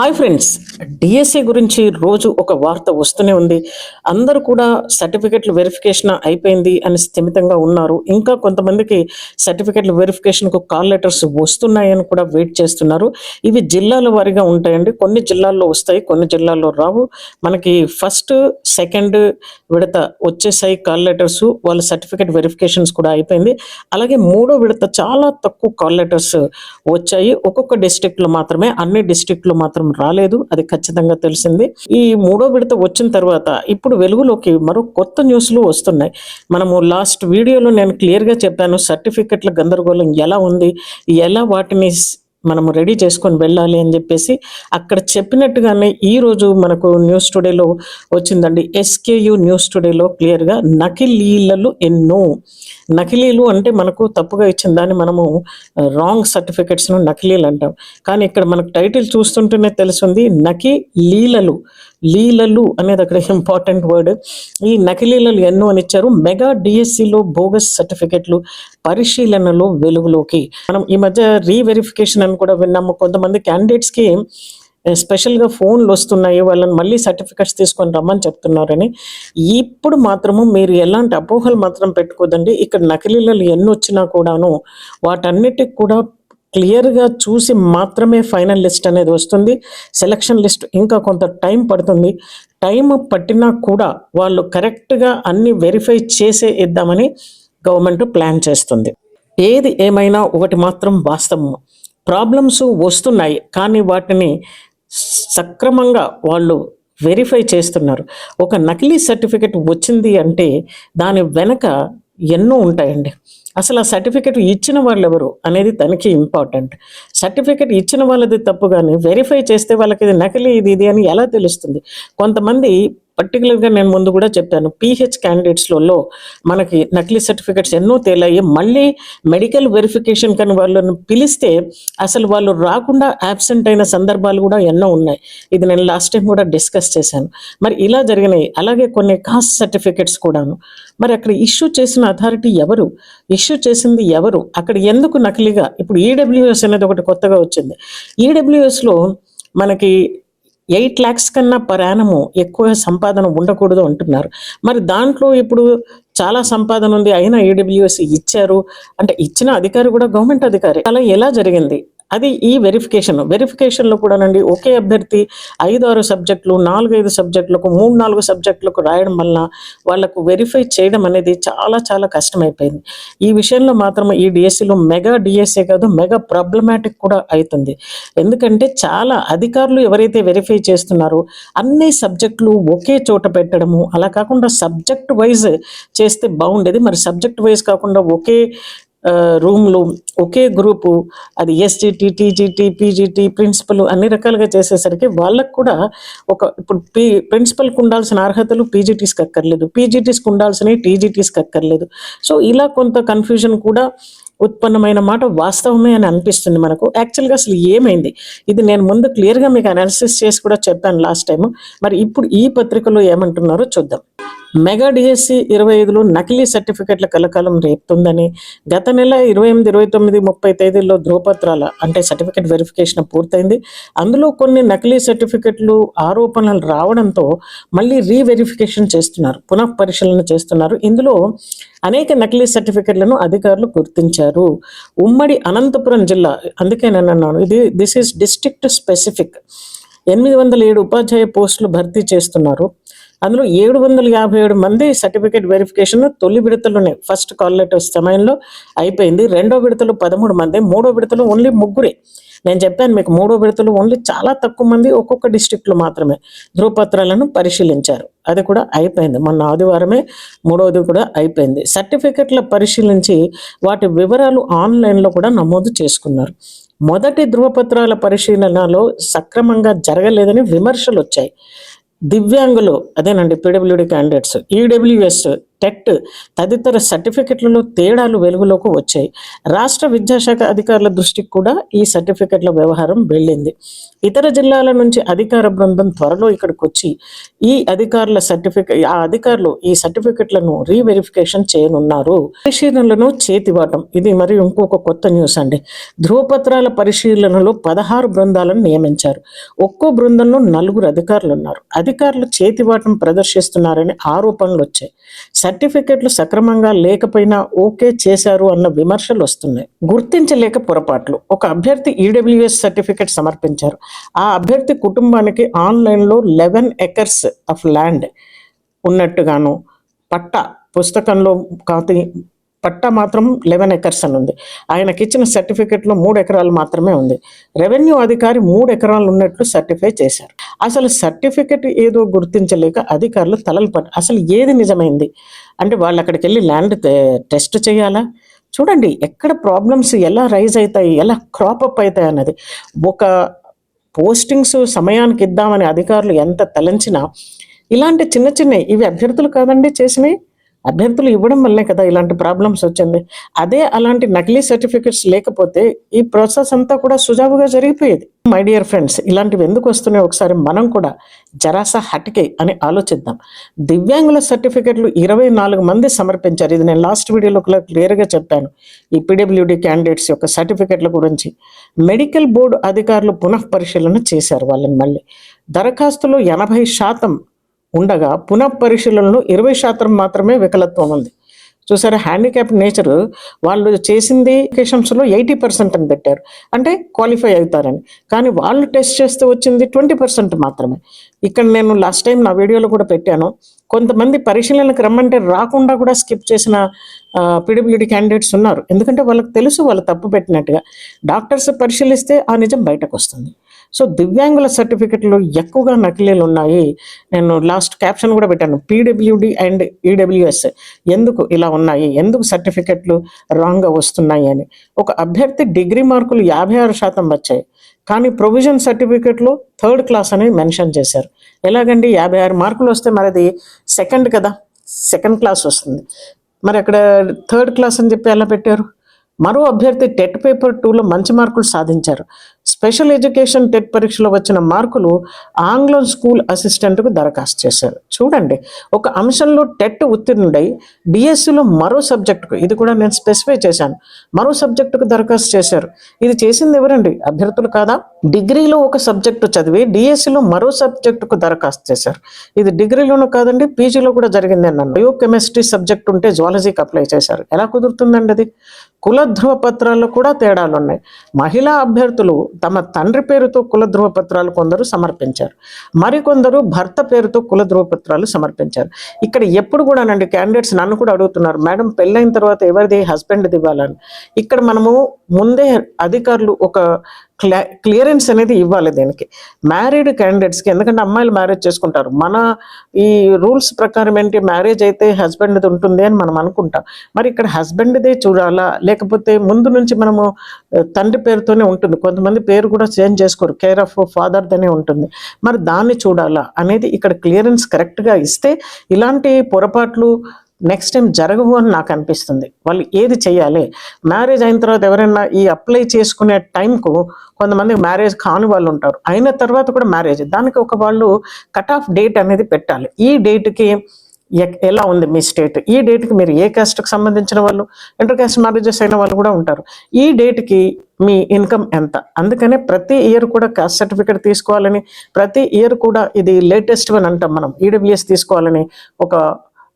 Hi friends DSC గురించి రోజు ఒక వార్త వస్తూనే ఉంది. అందరూ కూడా సర్టిఫికెట్లు వెరిఫికేషన్ అయిపోయింది అని స్థిమితంగా ఉన్నారు. ఇంకా కొంతమందికి సర్టిఫికెట్ల వెరిఫికేషన్కు కాల్ లెటర్స్ వస్తున్నాయని కూడా వెయిట్ చేస్తున్నారు. ఇవి జిల్లాల వారీగా ఉంటాయండి. కొన్ని జిల్లాల్లో వస్తాయి కొన్ని జిల్లాల్లో రావు. మనకి ఫస్ట్ సెకండ్ విడత వచ్చేసాయి కాల్ లెటర్స్ వాళ్ళ సర్టిఫికెట్ వెరిఫికేషన్స్ కూడా అయిపోయింది. అలాగే మూడో విడత చాలా తక్కువ కాల్ లెటర్స్ వచ్చాయి. ఒక్కొక్క డిస్టిక్లో మాత్రమే అన్ని డిస్టిక్లో మాత్రం రాలేదు. అది ఖచ్చితంగా తెలిసింది. ఈ మూడో విడత వచ్చిన తర్వాత ఇప్పుడు వెలుగులోకి మరో కొత్త న్యూస్లు వస్తున్నాయి. మనము లాస్ట్ వీడియోలో నేను క్లియర్గా చెప్పాను సర్టిఫికెట్ల గందరగోళం ఎలా ఉంది ఎలా వాటిని మనము రెడీ చేసుకొని వెళ్ళాలి అని చెప్పేసి అక్కడ చెప్పినట్టుగానే ఈ రోజు మనకు న్యూస్ టుడేలో వచ్చిందండి. ఎస్కేయు న్యూస్ టుడేలో క్లియర్గా నకిలీలలు ఎన్నో. నకిలీలు అంటే మనకు తప్పుగా ఇచ్చిన దాన్ని మనము రాంగ్ సర్టిఫికెట్స్ను నకిలీలు అంటాం. కానీ ఇక్కడ మనకు టైటిల్ చూస్తుంటేనే తెలుస్తుంది నకిలీలలు. లీలలు అనేది అక్కడ ఇంపార్టెంట్ వర్డ్. ఈ నకిలీలలు ఎన్నో అని ఇచ్చారు. మెగా డిఎస్సిలో బోగస్ సర్టిఫికెట్లు పరిశీలనలో వెలుగులోకి. మనం ఈ మధ్య రీవెరిఫికేషన్ అని కూడా విన్నాము. కొంతమంది క్యాండిడేట్స్కి స్పెషల్గా ఫోన్లు వస్తున్నాయి. వాళ్ళని మళ్ళీ సర్టిఫికెట్స్ తీసుకొని రమ్మని చెప్తున్నారని. ఇప్పుడు మాత్రము మీరు ఎలాంటి అపోహలు మాత్రం పెట్టుకోదండి. ఇక్కడ నకిలీలలు ఎన్ని వచ్చినా కూడాను వాటన్నిటికి కూడా క్లియర్గా చూసి మాత్రమే ఫైనల్ లిస్ట్ అనేది వస్తుంది. సెలక్షన్ లిస్ట్ ఇంకా కొంత టైం పడుతుంది. టైం పట్టినా కూడా వాళ్ళు కరెక్ట్గా అన్ని వెరిఫై చేసే ఇద్దామని గవర్నమెంట్ ప్లాన్ చేస్తుంది. ఏది ఏమైనా ఒకటి మాత్రం వాస్తవం ప్రాబ్లమ్స్ వస్తున్నాయి కానీ వాటిని సక్రమంగా వాళ్ళు వెరిఫై చేస్తున్నారు. ఒక నకిలీ సర్టిఫికెట్ వచ్చింది అంటే దాని వెనక ఎన్నో ఉంటాయండి. అసలు ఆ సర్టిఫికెట్ ఇచ్చిన వాళ్ళు ఎవరు అనేది తనకి ఇంపార్టెంట్. సర్టిఫికెట్ ఇచ్చిన వాళ్ళది తప్పు కానీ వెరిఫై చేస్తే వాళ్ళకి ఇది నకిలీ ఇది ఇది అని ఎలా తెలుస్తుంది? కొంతమంది పర్టికులర్గా నేను ముందు కూడా చెప్పాను పీహెచ్ క్యాండిడేట్స్లలో మనకి నకిలీ సర్టిఫికెట్స్ ఎన్నో తేలాయి. మళ్ళీ మెడికల్ వెరిఫికేషన్ కానీ వాళ్ళని పిలిస్తే అసలు వాళ్ళు రాకుండా యాబ్సెంట్ అయిన సందర్భాలు కూడా ఎన్నో ఉన్నాయి. ఇది నేను లాస్ట్ టైం కూడా డిస్కస్ చేశాను. మరి ఇలా జరిగినాయి. అలాగే కొన్ని కాస్ట్ సర్టిఫికెట్స్ కూడాను. మరి అక్కడ ఇష్యూ చేసిన అథారిటీ ఎవరు? ఇష్యూ చేసింది ఎవరు? అక్కడ ఎందుకు నకిలీగా? ఇప్పుడు ఈడబ్ల్యూఎస్ అనేది ఒకటి కొత్తగా వచ్చింది. ఈడబ్ల్యూఎస్లో మనకి ఎయిట్ ల్యాక్స్ కన్నా పర్ యానము ఎక్కువ సంపాదన ఉండకూడదు అంటున్నారు. మరి దాంట్లో ఇప్పుడు చాలా సంపాదన ఉంది అయినా ఈడబ్ల్యూఎస్ ఇచ్చారు. అంటే ఇచ్చిన అధికారి కూడా గవర్నమెంట్ అధికారి. అలా ఎలా జరిగింది? అది ఈ వెరిఫికేషన్ వెరిఫికేషన్లో కూడానండి ఒకే అభ్యర్థి ఐదు ఆరు సబ్జెక్టులు నాలుగు ఐదు సబ్జెక్టులకు మూడు నాలుగు సబ్జెక్టులకు రాయడం వల్ల వాళ్ళకు వెరిఫై చేయడం అనేది చాలా చాలా కష్టమైపోయింది. ఈ విషయంలో మాత్రం ఈ డిఎస్సిలో మెగా డిఎస్సీ కాదు మెగా ప్రాబ్లమాటిక్ కూడా అవుతుంది ఎందుకంటే చాలా అధికారులు ఎవరైతే వెరిఫై చేస్తున్నారో అన్ని సబ్జెక్టులు ఒకే చోట పెట్టడము అలా కాకుండా సబ్జెక్ట్ వైజ్ చేస్తే బాగుండేది. మరి సబ్జెక్ట్ వైజ్ కాకుండా ఒకే రూమ్లు ఒకే గ్రూపు అది ఎస్జిటి టీజీటీ పీజీటీ ప్రిన్సిపల్ అన్ని రకాలుగా చేసేసరికి వాళ్ళకు కూడా ఒక ఇప్పుడు పీ ప్రిన్సిపల్కి ఉండాల్సిన అర్హతలు పీజీటీస్కి అక్కర్లేదు. పీజీటీస్కి ఉండాల్సినవి టీజీటీస్కి అక్కర్లేదు. సో ఇలా కొంత కన్ఫ్యూజన్ కూడా ఉత్పన్నమైన మాట వాస్తవమే అని అనిపిస్తుంది మనకు. యాక్చువల్గా అసలు ఏమైంది? ఇది నేను ముందు క్లియర్గా మీకు అనాలిసిస్ చేసి కూడా చెప్పాను లాస్ట్ టైం మరి ఇప్పుడు ఈ పత్రికలో ఏమంటున్నారో చూద్దాం. మెగా డిఎస్సి ఇరవై ఐదులో నకిలీ సర్టిఫికెట్ల కలకాలం రేపుతుందని గత నెల ఇరవై ఎనిమిది ఇరవై తొమ్మిది ముప్పై తేదీల్లో ధృవపత్రాల అంటే సర్టిఫికెట్ వెరిఫికేషన్ పూర్తయింది. అందులో కొన్ని నకిలీ సర్టిఫికెట్లు ఆరోపణలు రావడంతో మళ్ళీ రీవెరిఫికేషన్ చేస్తున్నారు పునః పరిశీలన చేస్తున్నారు. ఇందులో అనేక నకిలీ సర్టిఫికెట్లను అధికారులు గుర్తించారు. ఉమ్మడి అనంతపురం జిల్లా అందుకే నేను అన్నాను ఇది దిస్ ఈస్ డిస్ట్రిక్ట్ స్పెసిఫిక్ ఎనిమిది వందల ఏడు ఉపాధ్యాయ పోస్టులు భర్తీ చేస్తున్నారు. అందులో ఏడు వందల యాభై ఏడు మంది సర్టిఫికేట్ వెరిఫికేషన్ తొలి విడతలోనే ఫస్ట్ కాల్ లెటర్ సమయంలో అయిపోయింది. రెండో విడతలో పదమూడు మంది మూడో విడతలో ఓన్లీ ముగ్గురే. నేను చెప్పాను మీకు మూడో విడతలు ఓన్లీ చాలా తక్కువ మంది ఒక్కొక్క డిస్టిక్లో మాత్రమే ధృవపత్రాలను పరిశీలించారు. అది కూడా అయిపోయింది. మొన్న ఆదివారమే మూడవది కూడా అయిపోయింది. సర్టిఫికెట్ల పరిశీలించి వాటి వివరాలు ఆన్లైన్లో కూడా నమోదు చేసుకున్నారు. మొదటి ధృవపత్రాల పరిశీలనలో సక్రమంగా జరగలేదని విమర్శలు వచ్చాయి దివ్యాంగులు అదేనండి పీడబ్ల్యూడి క్యాండిడేట్స్ ఈడబ్ల్యూఎస్ టెట్ తదితర సర్టిఫికెట్లలో తేడాలు వెలుగులోకి వచ్చాయి. రాష్ట్ర విద్యాశాఖ అధికారుల దృష్టికి కూడా ఈ సర్టిఫికెట్ల వ్యవహారం వెళ్ళింది. ఇతర జిల్లాల నుంచి అధికార బృందం త్వరలో ఇక్కడికి వచ్చి ఈ అధికారుల సర్టిఫికెట్ ఆ అధికారులు ఈ సర్టిఫికెట్లను రీవెరిఫికేషన్ చేయనున్నారు. పరిశీలనలను చేతివాటం. ఇది మరి ఇంకొక కొత్త న్యూస్ అండి. ధృవపత్రాల పరిశీలనలో పదహారు బృందాలను నియమించారు. ఒక్కో బృందంలో నలుగురు అధికారులు ఉన్నారు అధికారులు చేతివాటం ప్రదర్శిస్తున్నారని ఆరోపణలు వచ్చాయి. సర్టిఫికెట్లు సక్రమంగా లేకపోయినా ఓకే చేశారు అన్న విమర్శలు వస్తున్నాయి. గుర్తించలేక పొరపాట్లు. ఒక అభ్యర్థి ఈడబ్ల్యూఎస్ సర్టిఫికెట్ సమర్పించారు. ఆ అభ్యర్థి కుటుంబానికి ఆన్లైన్లో లెవెన్ ఎకర్స్ ఆఫ్ ల్యాండ్ ఉన్నట్టుగాను పట్ట పుస్తకంలో కాతి పట్టా మాత్రం లెవెన్ ఎకర్స్ అని ఉంది. ఆయనకి ఇచ్చిన సర్టిఫికెట్లో మూడు ఎకరాలు మాత్రమే ఉంది. రెవెన్యూ అధికారి మూడు ఎకరాలు ఉన్నట్లు సర్టిఫై చేశారు. అసలు సర్టిఫికెట్ ఏదో గుర్తించలేక అధికారులు తలలు పట్ట అసలు ఏది నిజమైంది? అంటే వాళ్ళు అక్కడికి వెళ్ళి ల్యాండ్ టెస్ట్ చేయాలా? చూడండి ఎక్కడ ప్రాబ్లమ్స్ ఎలా రైజ్ అవుతాయి ఎలా క్రాప్ అప్ అవుతాయి అన్నది. ఒక పోస్టింగ్స్ సమయానికి ఇద్దామని అధికారులు ఎంత తలంచినా ఇలాంటి చిన్న చిన్న ఇవి అభ్యర్థులు కాదండి చేసినవి. అభ్యర్థులు ఇవ్వడం వల్లే కదా ఇలాంటి ప్రాబ్లమ్స్ వచ్చింది. అదే అలాంటి నకిలీ సర్టిఫికెట్స్ లేకపోతే ఈ ప్రాసెస్ అంతా కూడా సుజావుగా జరిగిపోయేది. మై డియర్ ఫ్రెండ్స్ ఇలాంటివి ఎందుకు వస్తున్నాయి ఒకసారి మనం కూడా జరాస హటికే అని ఆలోచిద్దాం. దివ్యాంగుల సర్టిఫికెట్లు ఇరవై నాలుగు మంది సమర్పించారు. ఇది నేను లాస్ట్ వీడియోలో క్లియర్గా చెప్పాను. ఈ పీడబ్ల్యూడీ క్యాండిడేట్స్ యొక్క సర్టిఫికెట్ల గురించి. మెడికల్ బోర్డు అధికారులు పునః పరిశీలన చేశారు వాళ్ళని మళ్ళీ. దరఖాస్తులో ఎనభై శాతం ఉండగా పునః పరిశీలనలో ఇరవై శాతం మాత్రమే వికలత్వం ఉంది. చూసారా హ్యాండిక్యాప్ నేచర్ వాళ్ళు చేసింది లో ఎయిటీ పర్సెంట్ అని పెట్టారు. అంటే క్వాలిఫై అవుతారని. కానీ వాళ్ళు టెస్ట్ చేస్తే వచ్చింది ట్వంటీ పర్సెంట్ మాత్రమే. ఇక్కడ నేను లాస్ట్ టైం నా వీడియోలో కూడా పెట్టాను. కొంతమంది పరిశీలనకు రమ్మంటే రాకుండా కూడా స్కిప్ చేసిన పీడబ్ల్యూడి క్యాండిడేట్స్ ఉన్నారు. ఎందుకంటే వాళ్ళకి తెలుసు వాళ్ళు తప్పు పెట్టినట్టుగా. డాక్టర్స్ పరిశీలిస్తే ఆ నిజం బయటకు వస్తుంది. సో దివ్యాంగుల సర్టిఫికెట్లో ఎక్కువగా నకిలీలు ఉన్నాయి. నేను లాస్ట్ క్యాప్షన్ కూడా పెట్టాను పీడబ్ల్యూడి అండ్ ఈడబ్ల్యూఎస్ ఎందుకు ఇలా ఉన్నాయి? ఎందుకు సర్టిఫికెట్లు రాంగ్గా వస్తున్నాయి అని. ఒక అభ్యర్థి డిగ్రీ మార్కులు యాభై ఆరు శాతం వచ్చాయి కానీ ప్రొవిజన్ సర్టిఫికెట్లో థర్డ్ క్లాస్ అని మెన్షన్ చేశారు. ఎలాగండి? యాభై ఆరు మార్కులు వస్తే మరి అది సెకండ్ కదా? సెకండ్ క్లాస్ వస్తుంది. మరి అక్కడ థర్డ్ క్లాస్ అని చెప్పి ఎలా పెట్టారు? మరో అభ్యర్థి టెట్ పేపర్ టూలో మంచి మార్కులు సాధించారు. స్పెషల్ ఎడ్యుకేషన్ టెట్ పరీక్షలో వచ్చిన మార్కులు ఆంగ్లం స్కూల్ అసిస్టెంట్కు దరఖాస్తు చేశారు. చూడండి ఒక అంశంలో టెట్ ఉత్తీర్ణుడై డిఎస్సిలో మరో సబ్జెక్టుకు ఇది కూడా నేను స్పెసిఫై చేశాను మరో సబ్జెక్టుకు దరఖాస్తు చేశారు. ఇది చేసింది ఎవరండి? అభ్యర్థులు కాదా? డిగ్రీలో ఒక సబ్జెక్టు చదివి డిఎస్సిలో మరో సబ్జెక్టుకు దరఖాస్తు చేశారు. ఇది డిగ్రీలోనూ కాదండి పీజీలో కూడా జరిగింది అన్నాను. బయోకెమిస్ట్రీ సబ్జెక్ట్ ఉంటే జువాలజీకి అప్లై చేశారు. ఎలా కుదురుతుందండి అది? కుల ధృవ పత్రాల్లో కూడా తేడాలు ఉన్నాయి మహిళా అభ్యర్థులు తమ తండ్రి పేరుతో కుల ధృవ కొందరు సమర్పించారు. మరికొందరు భర్త పేరుతో కుల ధృవ సమర్పించారు. ఇక్కడ ఎప్పుడు కూడానండి క్యాండిడేట్స్ నన్ను కూడా అడుగుతున్నారు. మేడం పెళ్ళైన తర్వాత ఎవరిది? హస్బెండ్ది ఇవ్వాలని. ఇక్కడ మనము ముందే అధికారులు ఒక క్లియరెన్స్ అనేది ఇవ్వాలి దీనికి. మ్యారీడ్ క్యాండిడేట్స్కి ఎందుకంటే అమ్మాయిలు మ్యారేజ్ చేసుకుంటారు. మన ఈ రూల్స్ ప్రకారం ఏంటి మ్యారేజ్ అయితే హస్బెండ్ది ఉంటుంది అని మనం అనుకుంటాం. మరి ఇక్కడ హస్బెండ్దే చూడాలా? లేకపోతే ముందు నుంచి మనము తండ్రి పేరుతోనే ఉంటుంది. కొంతమంది పేరు కూడా చేంజ్ చేసుకోరు. కేర్ ఆఫ్ ఫాదర్దనే ఉంటుంది. మరి దాన్ని చూడాలా? అనేది ఇక్కడ క్లియరెన్స్ కరెక్ట్గా ఇస్తే ఇలాంటి పొరపాట్లు నెక్స్ట్ టైం జరగవు అని నాకు అనిపిస్తుంది. వాళ్ళు ఏది చేయాలి? మ్యారేజ్ అయిన తర్వాత ఎవరైనా ఈ అప్లై చేసుకునే టైంకు కొంతమంది మ్యారేజ్ కాని వాళ్ళు ఉంటారు. అయిన తర్వాత కూడా మ్యారేజ్ దానికి ఒక వాళ్ళు కట్ ఆఫ్ డేట్ అనేది పెట్టాలి. ఈ డేట్కి ఎలా ఉంది మీ స్టేట్ ఈ డేట్కి మీరు ఏ కాస్ట్కి సంబంధించిన వాళ్ళు? ఇంటర్ కాస్ట్ మ్యారేజెస్ అయిన వాళ్ళు కూడా ఉంటారు. ఈ డేట్కి మీ ఇన్కమ్ ఎంత? అందుకనే ప్రతి ఇయర్ కూడా కాస్ట్ సర్టిఫికేట్ తీసుకోవాలని ప్రతి ఇయర్ కూడా ఇది లేటెస్ట్ అని అంటాం మనం. ఈడబ్ల్యూఎస్ తీసుకోవాలని ఒక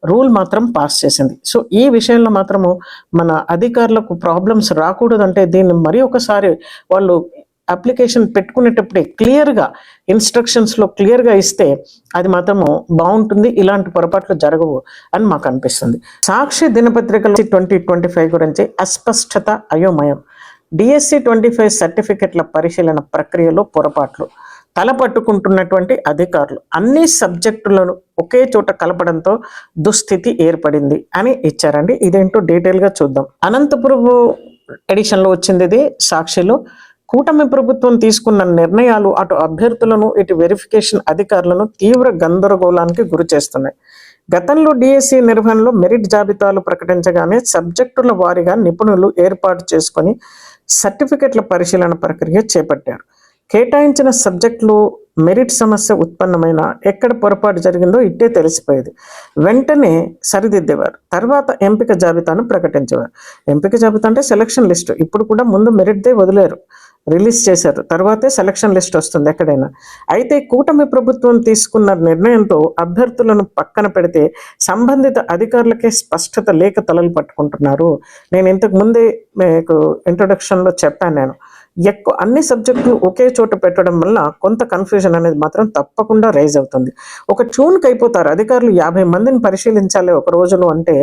రూల్ మాత్రం పాస్ చేసింది. సో ఈ విషయంలో మాత్రము మన అధికారులకు ప్రాబ్లమ్స్ రాకూడదంటే దీన్ని మరి ఒకసారి వాళ్ళు అప్లికేషన్ పెట్టుకునేటప్పుడే క్లియర్గా ఇన్స్ట్రక్షన్స్లో క్లియర్గా ఇస్తే అది మాత్రము బాగుంటుంది ఇలాంటి పొరపాట్లు జరగవు అని మాకు అనిపిస్తుంది. సాక్షి దినపత్రికలో ట్వంటీ ట్వంటీ ఫైవ్ గురించి అస్పష్టత అయోమయం. డిఎస్సి ట్వంటీ ఫైవ్ సర్టిఫికెట్ల పరిశీలన ప్రక్రియలో పొరపాట్లు. తల పట్టుకుంటున్నటువంటి అధికారులు. అన్ని సబ్జెక్టులను ఒకే చోట కలపడంతో దుస్థితి ఏర్పడింది అని ఇచ్చారండి. ఇదేంటో డీటెయిల్గా చూద్దాం. అనంతపురం ఎడిషన్లో వచ్చింది ఇది సాక్షిలో. కూటమి ప్రభుత్వం తీసుకున్న నిర్ణయాలు అటు అభ్యర్థులను ఇటు వెరిఫికేషన్ అధికారులను తీవ్ర గందరగోళానికి గురి చేస్తున్నాయి. గతంలో డిఎస్సి నిర్వహణలో మెరిట్ జాబితాలు ప్రకటించగానే సబ్జెక్టుల వారీగా నిపుణులు ఏర్పాటు చేసుకొని సర్టిఫికెట్ల పరిశీలన ప్రక్రియ చేపట్టారు. కేటాయించిన సబ్జెక్టులో మెరిట్ సమస్య ఉత్పన్నమైన ఎక్కడ పొరపాటు జరిగిందో ఇట్టే తెలిసిపోయేది. వెంటనే సరిదిద్దేవారు. తర్వాత ఎంపిక జాబితాను ప్రకటించేవారు. ఎంపిక జాబితా అంటే సెలక్షన్ లిస్ట్. ఇప్పుడు కూడా ముందు మెరిట్దే వదిలేరు. రిలీజ్ చేశారు. తర్వాతే సెలక్షన్ లిస్ట్ వస్తుంది ఎక్కడైనా. అయితే కూటమి ప్రభుత్వం తీసుకున్న నిర్ణయంతో అభ్యర్థులను పక్కన పెడితే సంబంధిత అధికారులకే స్పష్టత లేక తలలు పట్టుకుంటున్నారు. నేను ఇంతకు ముందే మీకు ఇంట్రొడక్షన్లో చెప్పాను నేను. ఎక్కువ అన్ని సబ్జెక్టులు ఒకే చోట పెట్టడం వల్ల కొంత కన్ఫ్యూజన్ అనేది మాత్రం తప్పకుండా రైజ్ అవుతుంది. ఒక ట్యూన్కి అయిపోతారు అధికారులు యాభై మందిని పరిశీలించాలి ఒక రోజులో అంటే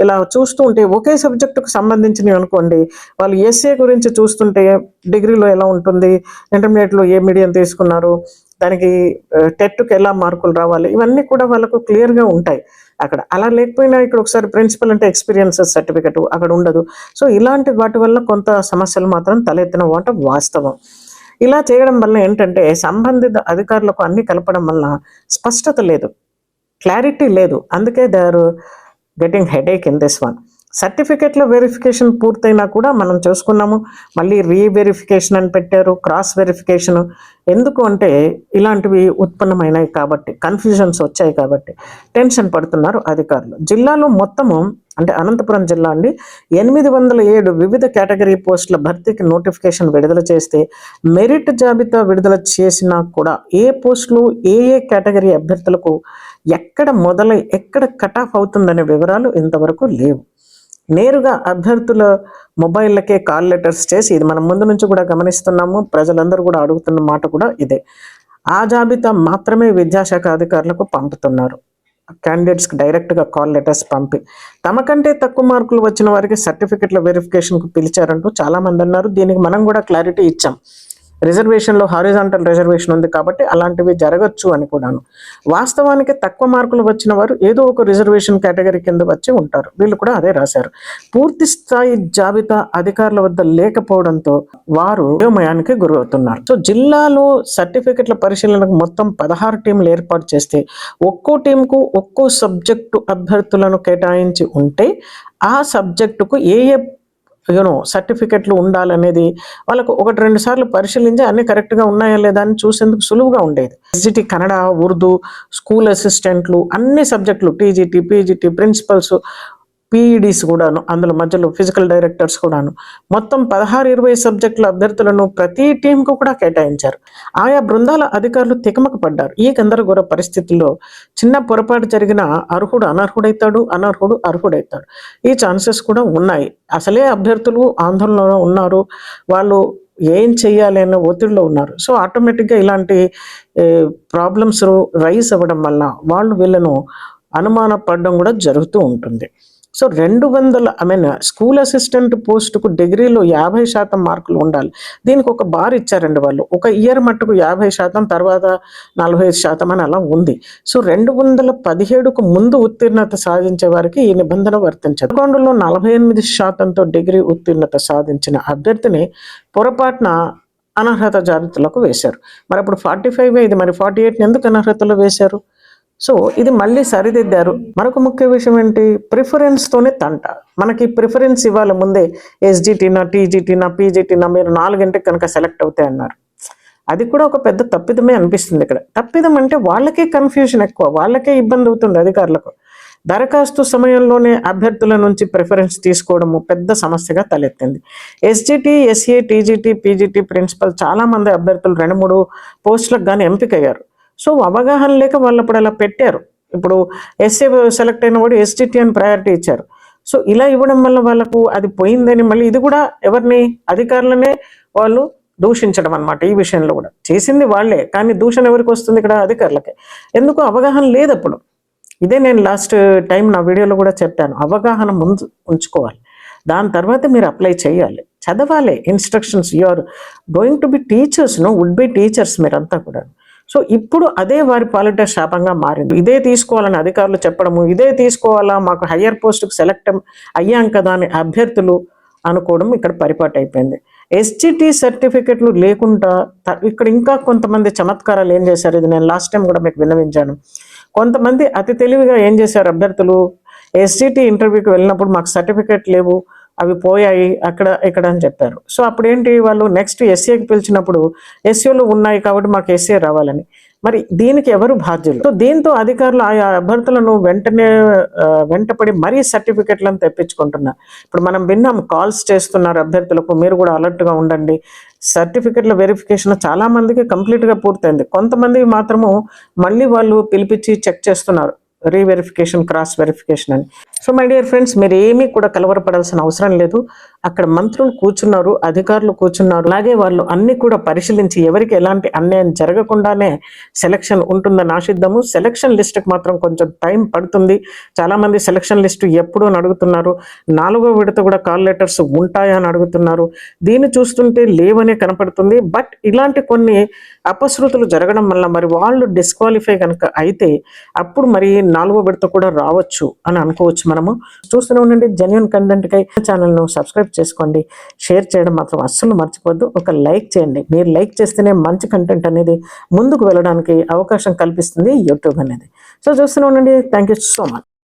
ఇలా చూస్తూ ఉంటే ఒకే సబ్జెక్టుకు సంబంధించినవి అనుకోండి వాళ్ళు ఎస్ఏ గురించి చూస్తుంటే డిగ్రీలో ఎలా ఉంటుంది ఇంటర్మీడియట్లో ఏ మీడియం తీసుకున్నారు దానికి టెట్కి ఎలా మార్కులు రావాలి ఇవన్నీ కూడా వాళ్ళకు క్లియర్గా ఉంటాయి. అక్కడ. అలా లేకపోయినా ఇక్కడ ఒకసారి ప్రిన్సిపల్ అంటే ఎక్స్పీరియన్స్ సర్టిఫికెట్ అక్కడ ఉండదు. సో ఇలాంటి వాటి వల్ల కొంత సమస్యలు మాత్రం తలెత్తిన వాట వాస్తవం. ఇలా చేయడం వల్ల ఏంటంటే సంబంధిత అధికారులకు అన్ని కలపడం వల్ల స్పష్టత లేదు. క్లారిటీ లేదు. అందుకే they are getting headache in this one సర్టిఫికెట్ల వెరిఫికేషన్ పూర్తయినా కూడా మనం చూసుకున్నాము. మళ్ళీ రీవెరిఫికేషన్ అని పెట్టారు క్రాస్ వెరిఫికేషన్ ఎందుకు అంటే ఇలాంటివి ఉత్పన్నమైనాయి కాబట్టి కన్ఫ్యూజన్స్ వచ్చాయి కాబట్టి టెన్షన్ పడుతున్నారు అధికారులు. జిల్లాలో మొత్తము అంటే అనంతపురం జిల్లా అండి ఎనిమిది వందల ఏడు వివిధ కేటగిరీ పోస్టుల భర్తీకి నోటిఫికేషన్ విడుదల చేస్తే మెరిట్ జాబితా విడుదల చేసినా కూడా ఏ పోస్టులు ఏ ఏ కేటగిరీ అభ్యర్థులకు ఎక్కడ మొదలై ఎక్కడ కట్ ఆఫ్ అవుతుందనే వివరాలు ఇంతవరకు లేవు. నేరుగా అభ్యర్థుల మొబైల్లకే కాల్ లెటర్స్ చేసి ఇది మనం ముందు నుంచి కూడా గమనిస్తున్నాము. ప్రజలందరూ కూడా అడుగుతున్న మాట కూడా ఇదే. ఆ జాబితా మాత్రమే విద్యాశాఖ అధికారులకు పంపుతున్నారు. క్యాండిడేట్స్కి డైరెక్ట్గా కాల్ లెటర్స్ పంపి. తమకంటే తక్కువ మార్కులు వచ్చిన వారికి సర్టిఫికెట్ల వెరిఫికేషన్కు పిలిచారంటూ చాలామంది అన్నారు. దీనికి మనం కూడా క్లారిటీ ఇచ్చాం. రిజర్వేషన్లో హారిజాంటల్ రిజర్వేషన్ ఉంది కాబట్టి అలాంటివి జరగచ్చు అని కూడాను. వాస్తవానికి తక్కువ మార్కులు వచ్చిన వారు ఏదో ఒక రిజర్వేషన్ కేటగిరీ కింద వచ్చి ఉంటారు. వీళ్ళు కూడా అదే రాశారు. పూర్తి స్థాయి జాబితా అధికారుల వద్ద లేకపోవడంతో వారు వ్యోమయానికి గురవుతున్నారు. సో జిల్లాలో సర్టిఫికెట్ల పరిశీలనకు మొత్తం పదహారు టీంలు ఏర్పాటు చేస్తే ఒక్కో టీంకు ఒక్కో సబ్జెక్టు అభ్యర్థులను కేటాయించి ఉంటే ఆ సబ్జెక్టుకు ఏ ఏ యూనో సర్టిఫికెట్లు ఉండాలనేది వాళ్ళకు ఒకటి రెండు సార్లు పరిశీలించి అన్ని కరెక్ట్గా ఉన్నాయా లేదా అని చూసేందుకు సులువుగా ఉండేది. ఎస్జిటి కన్నడ ఉర్దూ స్కూల్ అసిస్టెంట్లు అన్ని సబ్జెక్టులు టీజీటీ పీజీటీ ప్రిన్సిపల్స్ పీఈడీస్ కూడాను అందులో మధ్యలో ఫిజికల్ డైరెక్టర్స్ కూడాను. మొత్తం పదహారు ఇరవై సబ్జెక్టుల అభ్యర్థులను ప్రతి టీంకు కూడా కేటాయించారు. ఆయా బృందాల అధికారులు తికమక పడ్డారు. ఈ గందరగోళ పరిస్థితుల్లో చిన్న పొరపాటు జరిగిన అర్హుడు అనర్హుడైతాడు అనర్హుడు అర్హుడైతాడు. ఈ ఛాన్సెస్ కూడా ఉన్నాయి. అసలే అభ్యర్థులు ఆందోళనలో ఉన్నారు. వాళ్ళు ఏం చేయాలి అనే ఒత్తిడిలో ఉన్నారు. సో ఆటోమేటిక్గా ఇలాంటి ప్రాబ్లమ్స్ రైస్ అవ్వడం వల్ల వాళ్ళు వీళ్ళను అనుమానపడడం కూడా జరుగుతూ ఉంటుంది. సో రెండు వందల ఐ మీన్ స్కూల్ అసిస్టెంట్ పోస్టుకు డిగ్రీలో యాభై శాతం మార్కులు ఉండాలి. దీనికి ఒక బార్ ఇచ్చారండి వాళ్ళు. ఒక ఇయర్ మట్టుకు యాభై శాతం తర్వాత నలభై ఐదు శాతం అని అలా ఉంది. సో రెండు వందల పదిహేడుకు ముందు ఉత్తీర్ణత సాధించే వారికి ఈ నిబంధన వర్తించదు. పదకొండులో నలభై ఎనిమిది శాతంతో డిగ్రీ ఉత్తీర్ణత సాధించిన అభ్యర్థిని పొరపాటున అనర్హత జాబితాలకు వేశారు. మరి అప్పుడు ఫార్టీ ఫైవ్ ఇది? మరి ఫార్టీ ఎయిట్ని ఎందుకు అనర్హతలో వేశారు? సో ఇది మళ్ళీ సరిదిద్దారు. మరొక ముఖ్య విషయం ఏంటి? ప్రిఫరెన్స్తోనే తంట. మనకి ప్రిఫరెన్స్ ఇవ్వాలి ముందే ఎస్జిటీనా టీజీటీనా పీజీటీనా మీరు నాలుగింటికి కనుక సెలెక్ట్ అవుతాయి అన్నారు. అది కూడా ఒక పెద్ద తప్పిదమే అనిపిస్తుంది ఇక్కడ. తప్పిదం అంటే వాళ్ళకే కన్ఫ్యూజన్ ఎక్కువ. వాళ్ళకే ఇబ్బంది అవుతుంది అధికారులకు. దరఖాస్తు సమయంలోనే అభ్యర్థుల నుంచి ప్రిఫరెన్స్ తీసుకోవడము పెద్ద సమస్యగా తలెత్తింది. SGT SA TGT PGT principal చాలామంది అభ్యర్థులు రెండు మూడు పోస్టులకు కానీ ఎంపికయ్యారు. సో అవగాహన లేక వాళ్ళు అప్పుడు అలా పెట్టారు. ఇప్పుడు ఎస్ఏ సెలెక్ట్ అయిన వాడు ఎస్టీటీ అని ప్రయారిటీ ఇచ్చారు. సో ఇలా ఇవ్వడం వల్ల వాళ్ళకు అది పోయిందని మళ్ళీ ఇది కూడా ఎవరిని అధికారులనే వాళ్ళు దూషించడం అనమాట ఈ విషయంలో కూడా. చేసింది వాళ్ళే కానీ దూషణ ఎవరికి వస్తుంది ఇక్కడ? అధికారులకే. ఎందుకు? అవగాహన లేదు అప్పుడు. ఇదే నేను లాస్ట్ టైం నా వీడియోలో కూడా చెప్పాను. అవగాహన ముందు ఉంచుకోవాలి. దాని తర్వాత మీరు అప్లై చేయాలి. చదవాలి. Instructions you are going to be teachers no would be teachers మీరంతా కూడా సో ఇప్పుడు అదే వారి పాలిట శాపంగా మారింది. ఇదే తీసుకోవాలని అధికారులు చెప్పడము ఇదే తీసుకోవాలా మాకు హయ్యర్ పోస్టుకు సెలెక్ట్ అయ్యాం కదా అని అభ్యర్థులు అనుకోవడం ఇక్కడ పరిపాటు అయిపోయింది ఎస్జిటి సర్టిఫికెట్లు లేకుండా ఇక్కడ ఇంకా కొంతమంది చమత్కారాలు ఏం చేశారు? ఇది నేను లాస్ట్ టైం కూడా మీకు విన్నవించాను. కొంతమంది అతి తెలివిగా ఏం చేశారు అభ్యర్థులు? ఎస్జిటి ఇంటర్వ్యూకి వెళ్ళినప్పుడు మాకు సర్టిఫికెట్ లేవు. అవి పోయాయి అక్కడ ఇక్కడ అని చెప్పారు. సో అప్పుడు ఏంటి వాళ్ళు నెక్స్ట్ ఎస్సీకి పిలిచినప్పుడు ఎస్సీలు ఉన్నాయి కాబట్టి మాకు ఎస్సీ రావాలని. మరి దీనికి ఎవరు బాధ్యులు? సో దీంతో అధికారులు ఆయా అభ్యర్థులను వెంటనే వెంటపడి మరీ సర్టిఫికెట్లను తెప్పించుకుంటున్నారు ఇప్పుడు మనం విన్నాం కాల్స్ చేస్తున్నారు అభ్యర్థులకు మీరు కూడా అలర్ట్గా ఉండండి. సర్టిఫికెట్ల వెరిఫికేషన్ చాలా మందికి పూర్తయింది. కొంతమంది మాత్రము మళ్ళీ వాళ్ళు పిలిపించి చెక్ చేస్తున్నారు. రీవెరిఫికేషన్ క్రాస్ వెరిఫికేషన్ అని. సో మై డియర్ ఫ్రెండ్స్ మీరు ఏమీ కూడా కలవరపడాల్సిన అవసరం లేదు. అక్కడ మంత్రులు కూర్చున్నారు అధికారులు కూర్చున్నారు. అలాగే వాళ్ళు అన్ని కూడా పరిశీలించి ఎవరికి ఎలాంటి అన్యాయం జరగకుండానే సెలక్షన్ ఉంటుందని ఆశిద్దాము. సెలక్షన్ లిస్ట్కి మాత్రం కొంచెం టైం పడుతుంది. చాలా మంది సెలక్షన్ లిస్ట్ ఎప్పుడు అని అడుగుతున్నారు. నాలుగో విడత కూడా కాల్ లెటర్స్ ఉంటాయా అని అడుగుతున్నారు. దీన్ని చూస్తుంటే లేవనే కనపడుతుంది. బట్ ఇలాంటి కొన్ని అపశృతులు జరగడం వల్ల మరి వాళ్ళు డిస్క్వాలిఫై కనుక అయితే అప్పుడు మరి నాలుగో విడత కూడా రావచ్చు అని అనుకోవచ్చు. మనము చూస్తూనే ఉండండి. జెన్యున్ కంటెంట్కై ఛానల్ను సబ్స్క్రైబ్ చేసుకోండి. షేర్ చేయడం మాత్రం అస్సలు మర్చిపోద్దు ఒక లైక్ చేయండి. మీరు లైక్ చేస్తేనే మంచి కంటెంట్ అనేది ముందుకు వెళ్ళడానికి అవకాశం కల్పిస్తుంది యూట్యూబ్ అనేది. సో చూస్తూనే ఉండండి. Thank you so much